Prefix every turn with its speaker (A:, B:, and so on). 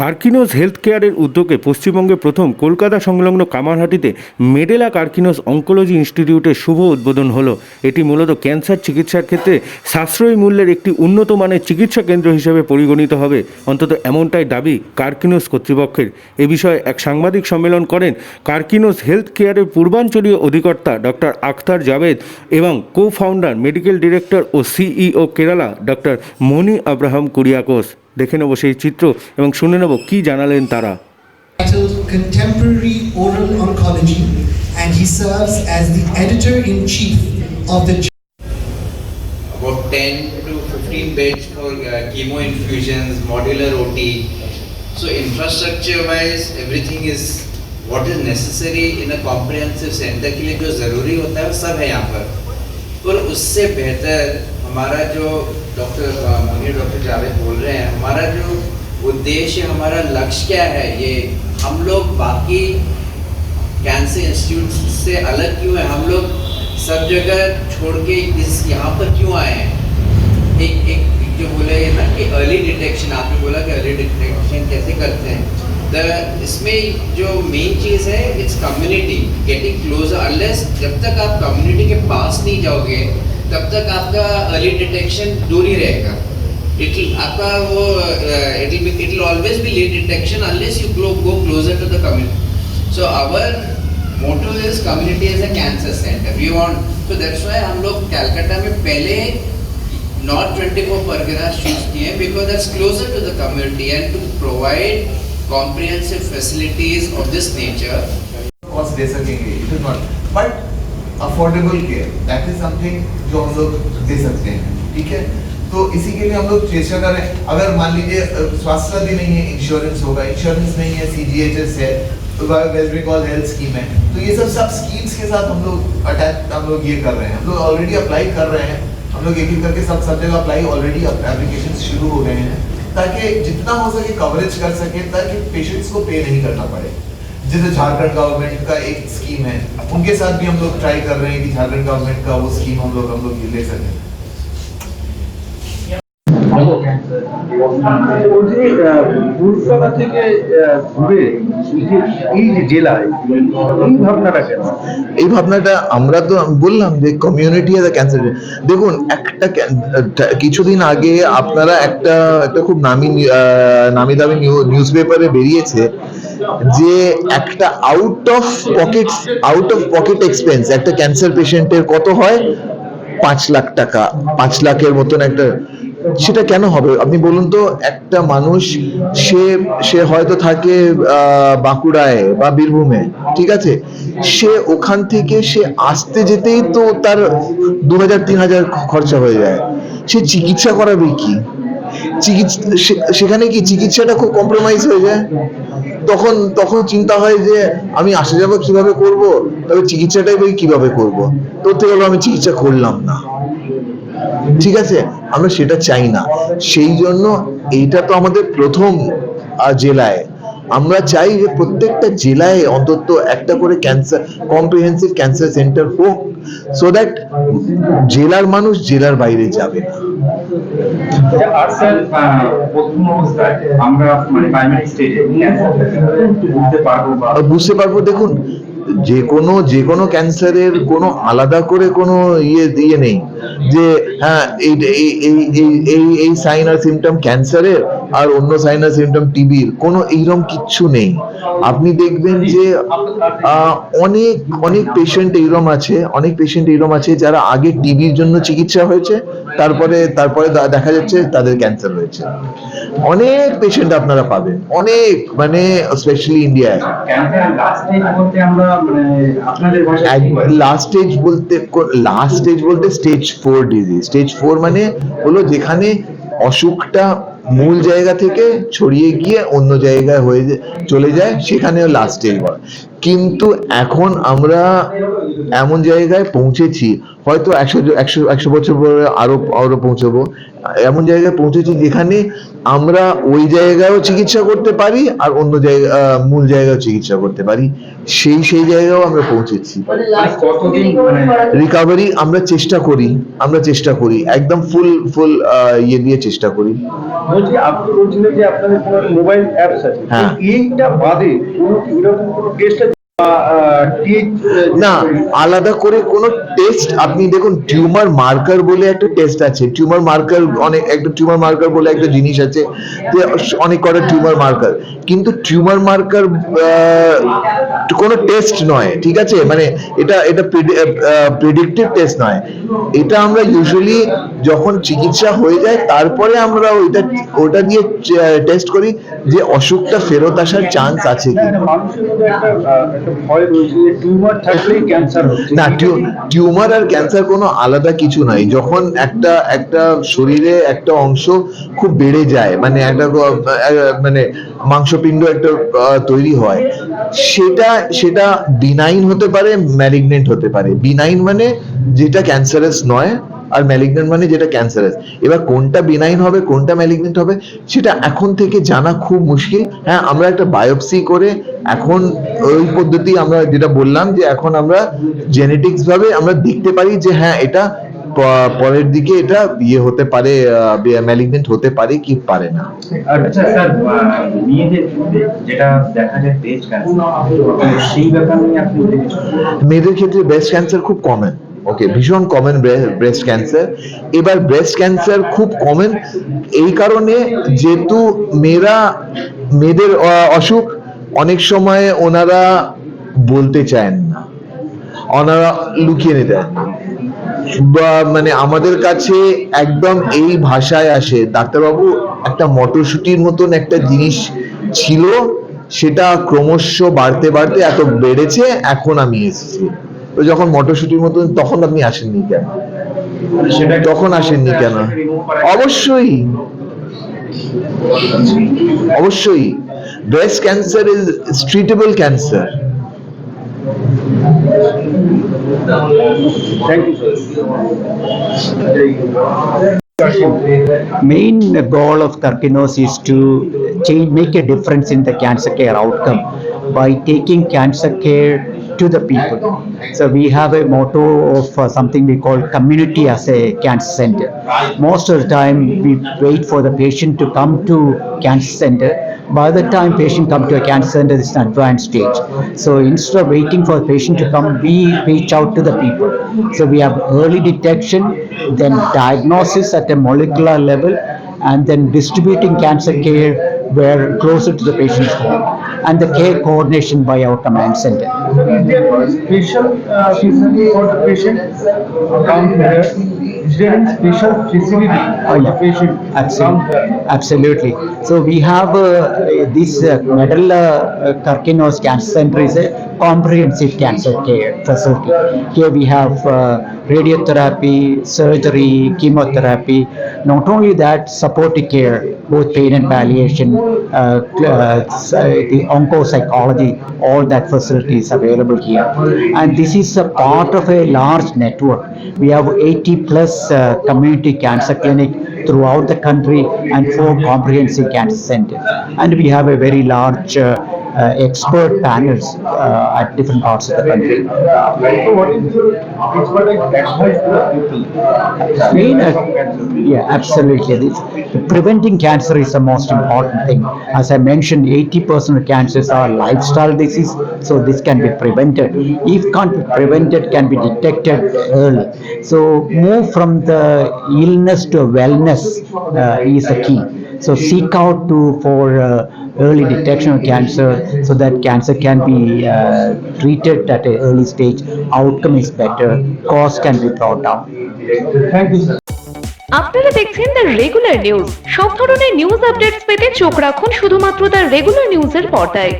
A: কার্কিনোস health কেয়ারের উদ্যোগে পশ্চিমবঙ্গে প্রথম কলকাতা সংলগ্ন কামারহাটিতে মেডেলা কার্কিনোস অঙ্কোলজি ইনস্টিটিউটের শুভ উদ্বোধন হলো। এটি মূলত ক্যান্সার চিকিৎসার ক্ষেত্রে সাশ্রয়ী মূল্যের একটি উন্নত মানের চিকিৎসা কেন্দ্র হিসেবে পরিগণিত হবে। অন্তত এমনটাই দাবি কার্কিনোস কর্তৃপক্ষের। এ বিষয়ে এক সাংবাদিক সম্মেলন করেন কার্কিনোস হেলথ কেয়ারের পূর্বাঞ্চলীয় অধিকর্তা ডক্টর আখতার জাভেদ এবং কো ফাউন্ডার মেডিকেল ডিরেক্টর ও সিইও কেরালা ডক্টর মনি আব্রাহাম কুরিয়াকোস। দেখে নেব সেই চিত্র এবং শুনে নেব কী জানালেন তারা
B: titled Contemporary Oral Oncology, and he serves as the editor in chief of the
C: about 10 to 15 beds for uh, chemo infusions, modular OT. So infrastructure wise, everything is what is necessary in a comprehensive center के लिए जो जरूरी होता है वो सब है यहाँ पर और उससे बेहतर हमारा जो डॉक्टर मुनीर डॉक्टर जावेद बोल रहे हैं, हमारा जो उद्देश्य, हमारा लक्ष्य क्या है? ये हम लोग बाकी कैंसर इंस्टीट्यूट से अलग क्यों है? हम लोग सब जगह छोड़ के इस यहाँ पर क्यों आए हैं? एक एक जो बोले ना कि अर्ली डिटेक्शन आपने बोला कि अर्ली डिटेक्शन कैसे करते हैं? द इसमें जो मेन चीज़ है it's community getting close unless जब तक आप कम्युनिटी के पास नहीं जाओगे तब तक आपका अर्ली डिटेक्शन दूर ही रहेगा। इट आपका वो it be it always be late detection unless you glow go closer to the community so our motto is community as a cancer center we want so that's why हम लोग कलकत्ता में पहले not 24 Parganas choose किए because that's closer to the community and to provide comprehensive facilities of this nature
D: cost दे सकेंगे it is not but affordable care that is something जो हम लोग दे सकते हैं, ठीक है? तो इसी के लिए हम लोग चेष्टा कर रहे हैं। अगर मान लीजिए स्वास्थ्य भी नहीं है इंश्योरेंस होगा इंश्योरेंस नहीं है वेस्ट बंगाल हेल्थ स्कीम है तो ये सब सब स्कीम्स के साथ हम लोग अटैच हम लोग ये कर रहे हैं। हम लोग ऑलरेडी अप्लाई कर रहे हैं। हम लोग एक एक करके सब सब जगह अप्लाई ऑलरेडी एप्लीकेशन शुरू हो गए हैं, ताकि जितना हो सके कवरेज कर सके, ताकि पेशेंट्स को पे नहीं करना पड़े। जैसे झारखंड गवर्नमेंट का एक स्कीम है उनके साथ भी हम लोग ट्राई कर रहे हैं कि झारखंड गवर्नमेंट का वो स्कीम हम लोग हम लोग ले सकें
E: বলছি আহ, কলকাতা থেকে আহ, ঘুরে এই যে এই যে জেলায় এই ভাবনাটা কেন
D: এই ভাবনাটা আমরা তো বললাম যে কমিউনিটি এজ ক্যান্সার দেখুন একটা ক্যান- কিছুদিন আগে আপনারা একটা একটা খুব নামি আহ, নামি দামি নিউজ পেপারে বেরিয়েছে যে একটা out of pocket out of pocket expense একটা ক্যান্সার পেশেন্টের কত হয়? পাঁচ লাখ টাকা, পাঁচ লাখের মতন একটা, সেটা কেন হবে? আপনি বলুন তো, একটা মানুষ, সে সে হয়তো থাকে বাঁকুড়ায় বা বীরভূমে, ঠিক আছে? সে ওখান থেকে সে আসতে যেতেই তো তার দু হাজার তিন হাজার খরচা হয়ে যায়। সে চিকিৎসা করাবে কি? চিকিৎসা সেখানে কি চিকিৎসাটা খুব কম্প্রোমাইজ হয়ে যায়? তখন তখন চিন্তা হয় যে আমি আসা যাব কীভাবে করব? তবে চিকিৎসাটাই বই কীভাবে করব? ধরতে গেল আমি চিকিৎসা করলাম না। ঠিক আছে? আমরা সেটা চাই না। সেই জন্য এইটা তো আমাদের প্রথম জেলায়। আমরা চাই যে প্রত্যেকটা জেলায় অন্তত একটা করে ক্যান্সার কম্প্রিহেন্সিভ ক্যান্সার সেন্টার হোক সো দ্যাট জেলার মানুষ জেলার বাইরে যাবে না।
E: আর স্যার আহ, প্রথম অবস্থায় আমরা মানে প্রাইমারি স্টেজে বুঝতে পারব বা
D: বুঝতে পারব দেখুন যে কোনো যে কোনো ক্যান্সারের কোনো আলাদা করে কোনো ইয়ে ইয়ে নেই। যে হ্যাঁ এই এই এই সাইন আর সিমটম ক্যান্সারের আর অন্য সাইন আর সিমটম টিবির কোনো এইরকম কিচ্ছু নেই। আপনি দেখবেন যে অনেক অনেক পেশেন্ট এইরকম আছে, অনেক পেশেন্ট এইরকম আছে যারা আগে টিবির জন্য চিকিৎসা হয়েছে, তারপরে তারপরে দেখা যাচ্ছে তাদের ক্যান্সার হয়েছে। অনেক পেশেন্ট আপনারা পাবেন। অনেক মানে স্পেশালি ইন্ডিয়ায়
E: আমরা মানে?
D: লাস্ট স্টেজ বলতে লাস্ট স্টেজ বলতে stage four disease stage four মানে হলো যেখানে অসুখটা মূল জায়গা থেকে ছড়িয়ে গিয়ে অন্য জায়গায় হয়ে চলে যায় সেখানেও লাস্ট স্টেজ বলে কিন্তু এখন আমরা এমন জায়গায় পৌঁছেছি হয়তো একশো একশো একশো বছর পরে আরও আরও পৌঁছবো। এমন জায়গায় পৌঁছেছি যেখানে আমরা ওই জায়গায়ও চিকিৎসা করতে পারি আর অন্য জায়গা মূল জায়গায় চিকিৎসা করতে পারি। সেই সেই জায়গায়ও আমরা পৌঁছেছি।
E: মানে কতদিন মানে
D: রিকাভারি আমরা চেষ্টা করি আমরা চেষ্টা করি একদম ফুল ফুল ইয়ে দিয়ে চেষ্টা করি।
F: বলছি আপনি বলছিলেন যে আপনাদের মোবাইল অ্যাপস আছে।
D: হ্যাঁ।
F: এইটা বাদে কোনো এরকম কোনো টেস্ট
D: না আলাদা করে কোনো টেস্ট আপনি দেখুন টিউমার মার্কার বলে একটা টেস্ট আছে। টিউমার মার্কার অনেক একটা টিউমার মার্কার বলে একটা জিনিস আছে অনেক কটা টিউমার মার্কার কিন্তু টিউমার মার্কার কোনো টেস্ট নয় ঠিক আছে? মানে এটা এটা প্রেডিক্টিভ টেস্ট নয়। এটা আমরা ইউজুয়ালি যখন চিকিৎসা হয়ে যায় তারপরে আমরা ওইটা ওটা দিয়ে টেস্ট করি যে অসুখটা ফেরত আসার চান্স আছে কি না টিউমার আর ক্যান্সার কোনো আলাদা কিছু নাই। যখন একটা একটা শরীরে একটা অংশ খুব বেড়ে যায় মানে একটা মানে মাংসপিণ্ড একটা তৈরি হয়, সেটা সেটা বিনাইন হতে পারে ম্যালিগনেন্ট হতে পারে। বিনাইন মানে যেটা ক্যান্সারাস নয় আর ম্যালিগনেন্ট মানে যেটা ক্যান্সারাস এবার কোনটা বিনাইন হবে কোনটা ম্যালিগনেন্ট হবে সেটা এখন থেকে জানা খুব মুশকিল। হ্যাঁ আমরা একটা বায়োপসি করে এখন ওই পদ্ধতি আমরা যেটা বললাম যে এখন আমরা জেনেটিক্স ভাবে আমরা দেখতে পারি যে হ্যাঁ এটা পরের দিকে এটা ইয়ে হতে পারে ম্যালিগনেন্ট হতে পারে কি পারে না।
E: আচ্ছা স্যার মেয়েদের ক্ষেত্রে যেটা দেখা যায় ব্রেস্ট ক্যান্সার সেই ব্যাপার আপনি
D: মেয়েদের ক্ষেত্রে ব্রেস্ট ক্যান্সার খুব কমন ওকে ভীষণ কমন ব্রেস্ট ক্যান্সার এবার ব্রেস্ট ক্যান্সার খুব কমন এই কারণে যেহেতু মেয়েরা মেয়েদের অসুখ অনেক সময় ওনারা বলতে চান না। ওনারা লুকিয়ে নিতে বা মানে আমাদের কাছে একদম এই ভাষায় আসে ডাক্তারবাবু একটা মটরশুটির মতন একটা জিনিস ছিল সেটা ক্রমশ বাড়তে বাড়তে এত বেড়েছে এখন আমি এসেছি। তো যখন মটরশুটির মতন তখন আপনি আসেননি কেন তখন আসেননি কেন অবশ্যই অবশ্যই breast cancer is
F: treatable cancer
G: main goal of Karkinos is to change, make a difference in the cancer care outcome by taking cancer care to the people. So we have a motto of uh, something we call community as a cancer center. Most of the time, we wait for the patient to come to cancer center. By the time patient come to a cancer center, it's an advanced stage. So instead of waiting for the patient to come, we reach out to the people. So we have early detection, then diagnosis at a molecular level, and then distributing cancer care where closer to the patient's home, and the care coordination by our command center.
F: Is there a special uh, facility for the patient come here? Is there any special facility for the patient come
G: Absolutely,
F: here?
G: absolutely. So we have uh, this uh, Medalla uh, Karkinos Cancer Center is a comprehensive cancer care facility. Here we have radiotherapy, surgery, chemotherapy. Not only that, supportive care, both pain and palliation, uh, uh, the oncopsychology, all that facility is available here. And this is a part of a large network. We have 80 plus uh, community cancer clinic throughout the country and four comprehensive cancer centers. And we have a very large uh, expert panels uh, at different parts of the country.
F: So what is your expertise advice to the people?
G: Main, uh, yeah, absolutely. This, preventing cancer is the most important thing. As I mentioned, 80% of cancers are lifestyle disease, so this can be prevented. If can't be prevented, can be detected early. So move from the illness to wellness uh, is a key. So seek out to for uh, early detection of cancer so that cancer can be uh, treated at an early stage. Outcome is better. Cost can be brought down.
F: Thank you, sir.
H: আপনারা দেখছেন the regular news সব ধরনের news updates পেতে চোখ রাখুন শুধুমাত্র the regular নিউজের পর্দায়